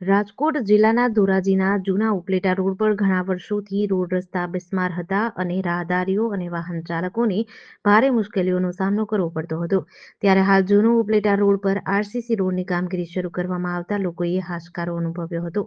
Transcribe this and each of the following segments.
રાજકોટ જિલ્લાના ધોરાજીના જૂના ઉપલેટા રોડ પર ઘણા વર્ષોથી રોડ રસ્તા બિસ્માર હતા અને રાહદારીઓ અને વાહન ચાલકોને ભારે મુશ્કેલીઓનો સામનો કરવો પડતો હતો. ત્યારે હાલ જૂનો ઉપલેટા રોડ પર આરસીસી રોડની કામગીરી શરૂ કરવામાં આવતા લોકોએ હાશકારો અનુભવ્યો હતો.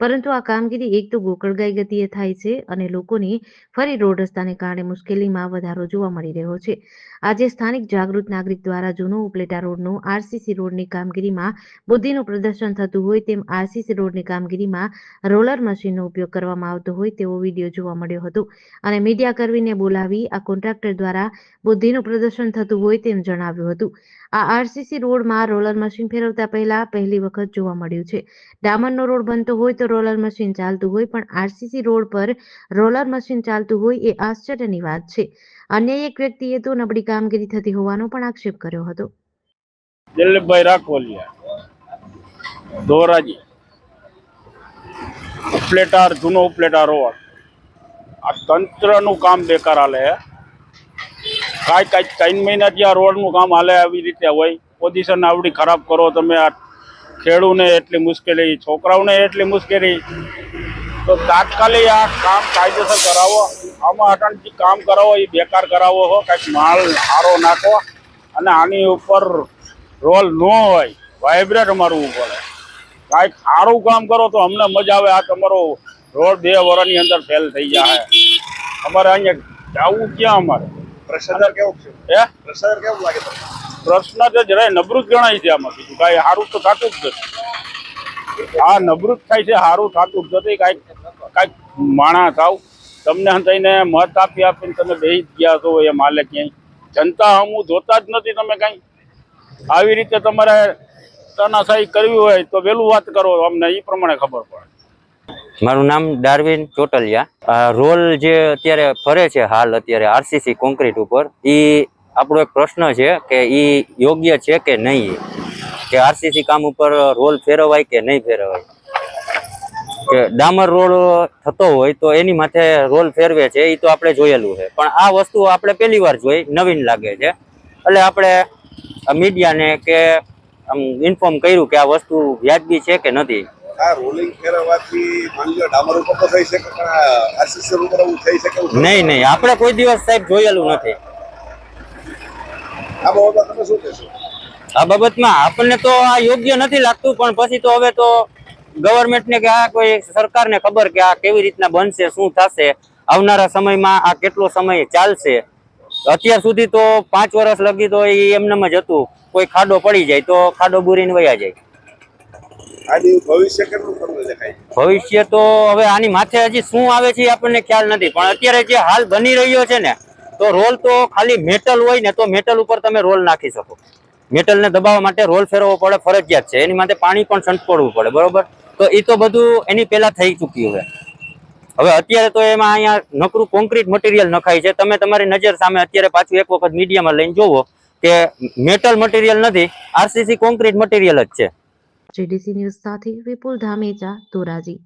પરંતુ આ કામગીરી એક તો ગોકળગાય ગતિએ થાય છે અને લોકોની ફરી રોડ રસ્તાને કારણે મુશ્કેલીમાં વધારો જોવા મળી રહ્યો છે. આજે સ્થાનિક જાગૃત નાગરિક દ્વારા જૂનો ઉપલેટા રોડનો આરસીસી રોડની કામગીરીમાં બુદ્ધિનું પ્રદર્શન થતું હોય તેમ આરસીસી રોડની કામગીરીમાં રોલર મશીનનો ઉપયોગ કરવામાં આવતો હોય તેવો વીડિયો જોવા મળ્યો હતો. અને મીડિયા કર્મીને બોલાવી આ કોન્ટ્રાક્ટર દ્વારા બુદ્ધિનું પ્રદર્શન થતું હોય તેમ જણાવ્યું હતું. આ આરસીસી રોડમાં રોલર મશીન ફેરવતા પહેલા પહેલી વખત જોવા મળ્યું છે. ડામરનો રોડ બનતો હોય તો રોલર મશીન ચાલતું હોય, પણ આરસીસી રોડ પર રોલર મશીન ચાલતું હોય એ આશ્ચર્યની વાત છે. અન્ય એક વ્યક્તિએ તો નબળી કામગીરી થતી હોવાનો પણ આક્ષેપ કર્યો હતો. દિલીપભાઈ રાખોલિયા. ધોરાજી. ઉપલેટાર, જૂનો ઉપલેટાર રોડ આ તંત્રનું કામ બેકાર હાલે કાંઈ કાંઈ ત્રણ મહિના આ રોડનું કામ હાલે આવી રીતે હોય. પોઝિશન આવડી ખરાબ કરો તમે આ ખેડૂને એટલી મુશ્કેલી, છોકરાઓને એટલી મુશ્કેલી. તો તાત્કાલિક આ કામ કાયદેસર કરાવો. આમાં અટણથી કામ કરાવો, એ બેકાર કરાવો હો. કાંઈક માલ સારો નાખો. અને આની ઉપર રોલ ન હોય. વાઇબ્રેટ અમારું પડે કાંઈક સારું કામ કરો તો અમને મજા આવે. આ તમારો રોડ બે વર્ષની અંદર ફેલ થઈ જાય. અમારે અહીંયા જવું ક્યાં અમારે? ભ્રષ્ટાચાર કેવું છે? હે? ભ્રષ્ટાચાર કેવું લાગે પ્રશ્ન તો જરાય નબળું જ ગણાય છે આમાં બીજું કાંઈ સારું તો થતું જ નથી. આ નબળું જ થાય છે સારું થતું જ નથી. કાંઈક કાંઈક માણા થાવ. તમને થઈને મત આપી આપીને તમે જ ગયા છો એ માલે ક્યાંય. જનતા હમું જોતા જ નથી તમે કાંઈ. આવી રીતે તમારે તાનાશાહી કરવી હોય તો વહેલું વાત કરો, અમને એ પ્રમાણે ખબર પડે. મારું નામ ડાર્વિન ચોટલિયા. રોલ જે અત્યારે ફરે છે હાલ અત્યારે આરસીસી કોન્ક્રીટ ઉપર એ આપણો એક પ્રશ્ન છે કે એ યોગ્ય છે કે નહીં? કે આરસીસી કામ ઉપર રોલ ફેરવાય કે નહીં ફેરવાય? કે ડામર રોડ થતો હોય તો એની માથે રોલ ફેરવે છે એ તો આપણે જોયેલું છે. પણ આ વસ્તુ આપણે પહેલી વાર જોઈ, નવીન લાગે છે. એટલે આપણે મીડિયાને કે આમ ઇન્ફોર્મ કર્યું કે આ વસ્તુ વ્યાજબી છે કે નથી? નહીં નહીં. આપણે કોઈ દિવસ સાહેબ જોયેલું નથી. આ બાબતમાં આપણને તો આ યોગ્ય નથી લાગતું પણ પછી તો હવે તો ગવર્મેન્ટને કે આ કોઈ સરકારને ખબર કે આ કેવી રીતના બનશે શું થશે? આવનારા સમયમાં આ કેટલો સમય ચાલશે? અત્યાર સુધી તો પાંચ વર્ષ લગી તો એ એમનેમ જ હતું. કોઈ ખાડો પડી જાય તો ખાડો બુરીને વયા જાય. ભવિષ્ય તો હવે આની માથે હજી શું આવે છે આપણને ખ્યાલ નથી. પણ અત્યારે જે હાલ બની રહ્યો છે ને તો રોલ તો ખાલી મેટલ હોય ને તો મેટલ ઉપર તમે રોલ નાખી શકો. મેટલને દબાવવા માટે રોલ ફેરવવો પડે ફરજિયાત છે. એની માટે પાણી પણ છંટપડવું પડે બરોબર? તો એ તો બધું એની પહેલા થઈ ચૂક્યું છે. હવે અત્યારે તો એમાં અહીંયા નકરું કોન્ક્રીટ મટીરિયલ નખાય છે. તમે તમારી નજર સામે અત્યારે પાછું એક વખત મીડિયામાં લઈને જોવો કે મેટલ મટીરિયલ નથી આરસીસી કોન્ક્રીટ મટીરિયલ જ છે. જીડીસી ન્યૂઝ સાથે વિપુલ ધામેચા, ધોરાજી.